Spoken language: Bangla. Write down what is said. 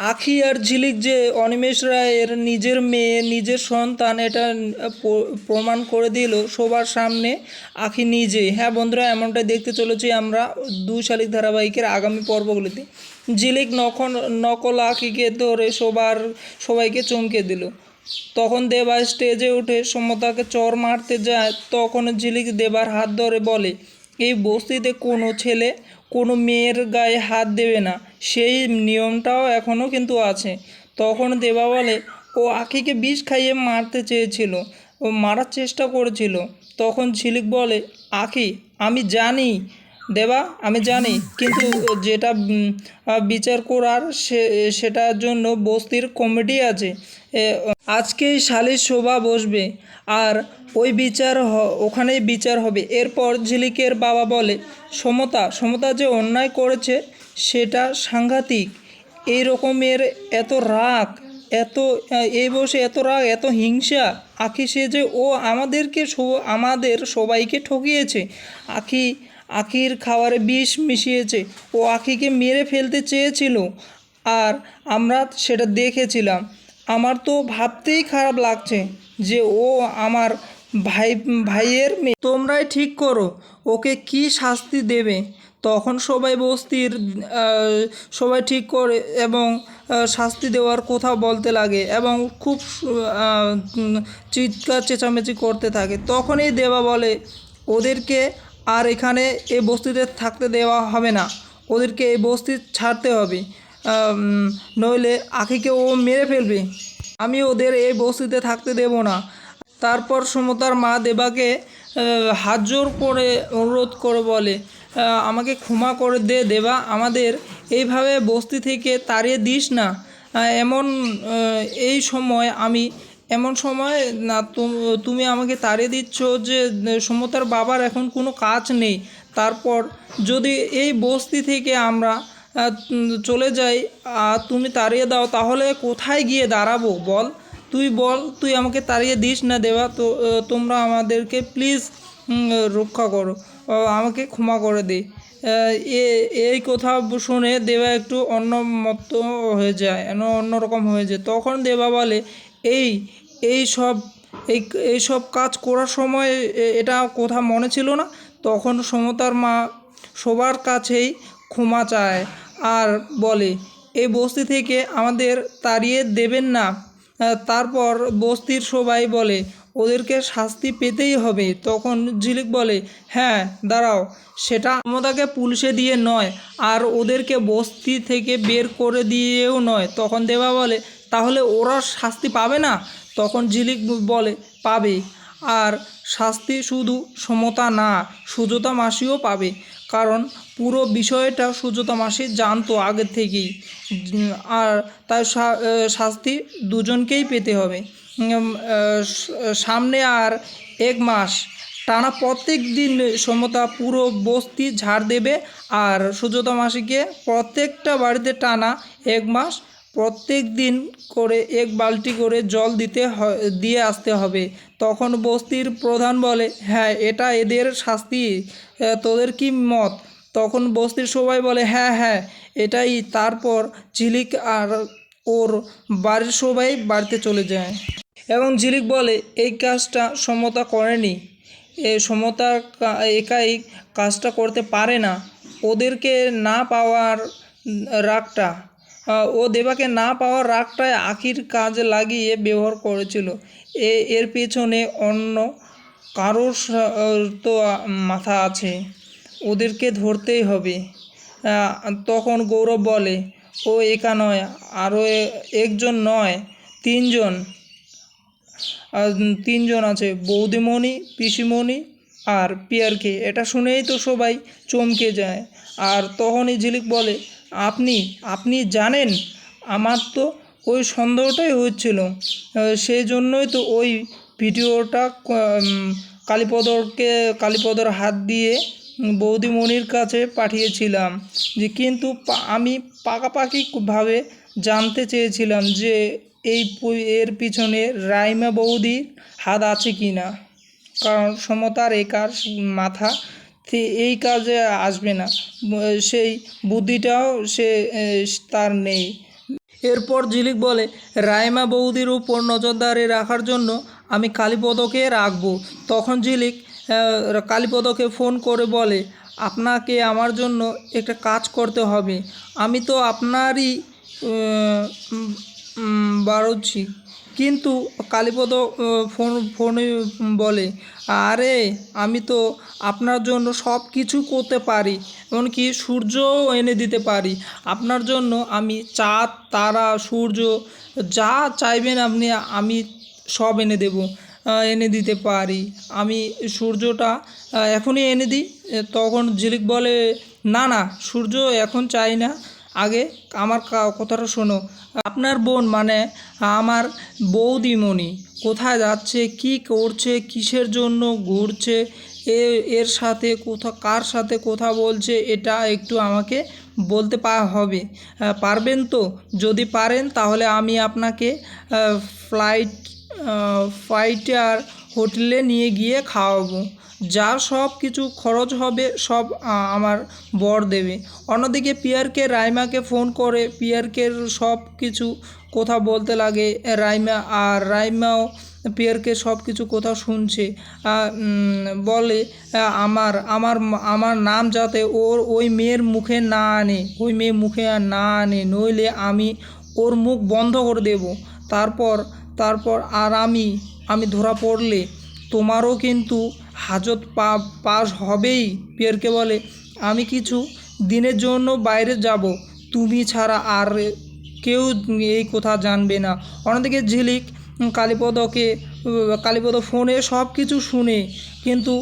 আখি আর ঝিলিক যে অনিমেষ রায়ের নিজের মেয়ে, নিজের সন্তান, এটা প্রমাণ করে দিল সবার সামনে আখি নিজে হ্যাঁ বন্ধুরা, এমনটাই দেখতে চলেছি আমরা দুই শালিক ধারাবাহিকের আগামী পর্বগুলিতে। ঝিলিক নখন, নকল আখিকে ধরে সবার সবাইকে চমকে দিল। তখন দেবা স্টেজে উঠে সমতাকে চর মারতে যায়, তখন ঝিলিক দেবার হাত ধরে বলে এই বস্তিতে কোনো ছেলে কোনো মেয়ের গায়ে হাত দেবে না। সেই নিয়মটাও এখনও কিন্তু আছে। তখন দেবা বলে, ও আখিকে বিষ খাইয়ে মারতে চেয়েছিল, ও মারার চেষ্টা করেছিল। তখন ঝিলিক বলে, আখি, আমি জানি দেবা, আমি জানি। কিন্তু যেটা বিচার করার সেটার জন্য বস্তির কমিটি আছে। আজকেই সালিশ সভা বসবে। আর ওই বিচার ওখানেই বিচার হবে। এরপর ঝিলিকের বাবা বলে, সমতা সমতা যে অন্যায় করেছে, সেটা সাংঘাতিক। এই রকমের এত রাগ, এত এই বসে এত রাগ, এত হিংসা। আখি সে যে, ও আমাদেরকে আমাদের সবাইকে ঠকিয়েছে। আখি আখির খাবারে বিষ মিশিয়েছে। ও আখিকে মেরে ফেলতে চেয়েছিল আর আমরা সেটা দেখেছিলাম। আমার তো ভাবতেই খারাপ লাগছে যে ও আমার ভাই, ভাইয়ের মেয়ে। তোমরাই ঠিক করো, ওকে কি শাস্তি দেবে? তখন সবাই বস্তির সবাই ঠিক করে এবং শাস্তি দেওয়ার কথা বলতে লাগে এবং খুব চিৎকার চেঁচামেচি করতে থাকে। তখনই দেবা বলে, ওদেরকে আর এখানে এই বস্তিতে থাকতে দেওয়া হবে না। ওদেরকে এই বস্তি ছাড়তে হবে। নইলে আখিকে ও মেরে ফেলবে। আমি ওদের এই বস্তিতে থাকতে দেব না। তারপর সমতার মা দেবাকে হাত জোর করে অনুরোধ করে বলে আমাকে ক্ষমা করে দে দেবা, আমাদের এইভাবে বস্তি থেকে তাড়িয়ে দিস না। এমন এই সময় আমি এমন সময়, না তুমি আমাকে তাড়িয়ে দিচ্ছ যে, সমতার বাবার এখন কোনো কাজ নেই। তারপর যদি এই বস্তি থেকে আমরা চলে যাই আর তুমি তাড়িয়ে দাও, তাহলে কোথায় গিয়ে দাঁড়াবো? বল। তুই বল, তুই আমাকে তাড়িয়ে দিস না দেবা, তো তোমরা আমাদেরকে প্লিজ রক্ষা করো আমাকে ক্ষমা করে দে। এই কথা শুনে দেবা একটু অন্য হয়ে যায়, অন্য, অন্যরকম হয়ে যায়। তখন দেবা বলে, এই এই সব, এই এই সব কাজ করার সময় এটা কথা মনে ছিল না। তখন সমতার মা সবার কাছেই ক্ষমা চায় আর বলে এই বস্তি থেকে আমাদের তাড়িয়ে দেবেন না। তারপর বস্তির সবাই বলে, ওদেরকে শাস্তি পেতেই হবে। তখন ঝিলিক বলে হ্যাঁ দাঁড়াও, সেটা ক্ষমতাকে পুলিশে দিয়ে নয়, আর ওদেরকে বস্তি থেকে বের করে দিয়েও নয়। তখন দেবা বলে তাহলে ওরা শাস্তি পাবে না? তখন জিলিক বলে, পাবে। আর শাস্তি শুধু সমতা না, সুজতা মাসিও পাবে। কারণ পুরো বিষয়টা সুজতা মাসি জানতো আগের থেকেই। আর তাই শাস্তি দুজনকেই পেতে হবে। সামনে আর এক মাস। টানা প্রত্যেক দিন সমতা পুরো বস্তি ঝাড় দেবে। আর সুজতা মাসিকে প্রত্যেকটা বাড়িতে টানা এক মাস। প্রত্যেক দিন করে এক বালতি করে জল দিতে হ- দিয়ে আসতে হবে। তখন বস্তির প্রধান বলে হ্যাঁ এটা এদের শাস্তি তোদের কি মত? তখন বস্তির সবাই বলে হ্যাঁ হ্যাঁ এটাই। তারপর ঝিলিক আর ওর বাড়ির সবাই বাড়িতে চলে যায়। এবং ঝিলিক বলে, এই কাজটা সমতা করেনি। এ সমতা একাই কাজটা করতে পারে না। ওদেরকে না পাওয়ার রাগটা ও দেবাকে না পাওয়ার রাগটায় আখির কাজে লাগিয়ে ব্যবহার করেছিল। এ, এর পেছনে অন্য কারোর তো মাথা আছে। ওদেরকে ধরতেই হবে। তখন গৌরব বলে, ও একা নয়, আরও একজন নয়, তিনজন। তিনজন আছে, বৌদিমণি, পিসিমণি আর পিয়ারকে। এটা শুনেই তো সবাই চমকে যায়। আর তখনই ঝিলিক বলে আপনি আপনি জানেন, আমার তো ওই সন্দেহটাই হচ্ছিল। সেই জন্যই তো ওই ভিডিওটা কালীপদরকে, কালীপদর হাত দিয়ে বৌদিমণির কাছে পাঠিয়েছিলাম যে, কিন্তু আমি পাকাপাকিভাবে জানতে চেয়েছিলাম যে, এই এর পিছনে রাইমা বৌদির হাত আছে কি না কারণ সমতার একার মাথা এই কাজে আসবে না। সেই বুদ্ধিটাও সে তার নেই। এরপর ঝিলিক বলে, রাইমা বৌদির উপর নজরদারি রাখার জন্য আমি কালীপদকে রাখব। তখন ঝিলিক কালীপদকে ফোন করে বলে, আপনাকে আমার জন্য একটা কাজ করতে হবে। আমি তো আপনারই বাড়ছি কিন্তু কালীপদ ফোন, ফোনে বলে, আরে, আমি তো আপনার জন্য সব কিছু করতে পারি, এমনকি সূর্যও এনে দিতে পারি। আপনার জন্য আমি চাঁদ, তারা, সূর্য, যা চাইবেন আপনি, আমি সব এনে দেব এনে দিতে পারি। আমি সূর্যটা এখনই এনে দিই। তখন ঝিলিক বলে, না না, সূর্য এখন চাই না। আগে আমার কথাটা শোনো। আপনার বোন মানে আমার বৌদিমণি। কোথায় যাচ্ছে, কি করছে, কিসের জন্য ঘুরছে, এ এর সাথে কোথা কার সাথে কথা বলছে, এটা একটু আমাকে বলতে পা হবে। পারবেন তো? যদি পারেন, তাহলে আমি আপনাকে ফ্লাইট ফাইটার হোটেলে নিয়ে গিয়ে খাওয়াবো। যা সব কিছু খরচ হবে, সব আমার বর দেবে। অন্যদিকে পিয়ারকে রাইমাকে ফোন করে, পিয়ারকের সব কিছু কথা বলতে লাগে, রাইমা, আর রাইমাও পিয়ারকে সব কিছু কথা শুনছে। বলে আমার আমার আমার নাম যাতে ওর, ওই মেয়ের মুখে না আনে, ওই মেয়ে মুখে না আনে, নইলে আমি ওর মুখ বন্ধ করে দেব। তারপর তারপর আর আমি আমি ধরা পড়লে তোমারও কিন্তু হাজত পা, পাস হবেই পিয়ারকে বলে, আমি কিছু দিনের জন্য বাইরে যাব। তুমি ছাড়া আর কেউ এই কথা জানবে না। অন্যদিকে ঝিলিক, কালীপদকে, কালীপদ ফোনে সব কিছু শুনে, কিন্তু